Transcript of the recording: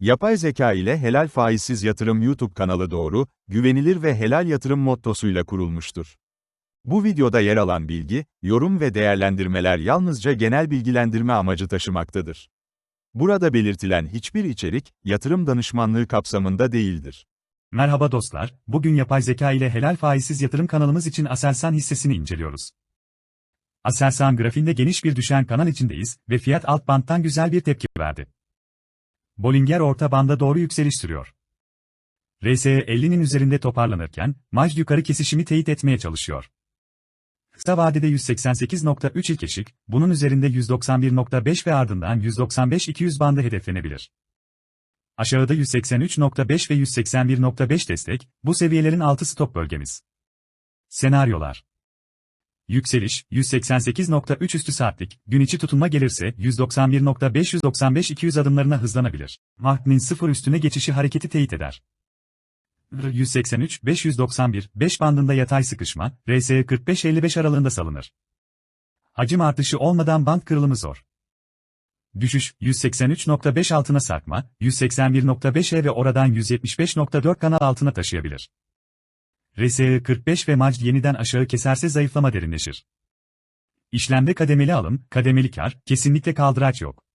Yapay zeka ile helal faizsiz yatırım YouTube kanalı doğru, güvenilir ve helal yatırım mottosuyla kurulmuştur. Bu videoda yer alan bilgi, yorum ve değerlendirmeler yalnızca genel bilgilendirme amacı taşımaktadır. Burada belirtilen hiçbir içerik, yatırım danışmanlığı kapsamında değildir. Merhaba dostlar, bugün yapay zeka ile helal faizsiz yatırım kanalımız için Aselsan hissesini inceliyoruz. Aselsan grafiğinde geniş bir düşen kanal içindeyiz ve fiyat alt banttan güzel bir tepki verdi. Bollinger orta banda doğru yükseliş sürüyor. RSE 50'nin üzerinde toparlanırken, MACD yukarı kesişimi teyit etmeye çalışıyor. Kısa vadede 188.3 ilk eşik, bunun üzerinde 191.5 ve ardından 195-200 bandı hedeflenebilir. Aşağıda 183.5 ve 181.5 destek, bu seviyelerin altı stop bölgemiz. Senaryolar Yükseliş, 188.3 üstü saatlik, gün içi tutunma gelirse 191.595-200 adımlarına hızlanabilir. Mark'nin sıfır üstüne geçişi hareketi teyit eder. 183, 591, 5 bandında yatay sıkışma, RSE 45-55 aralığında salınır. Hacim artışı olmadan band kırılımı zor. Düşüş, 183.5 altına sarkma, 181.5'e ve oradan 175.4 kanal altına taşıyabilir. RSI 45 ve MACD yeniden aşağı keserse zayıflama derinleşir. İşlemde kademeli alım, kademeli kar, kesinlikle kaldıraç yok.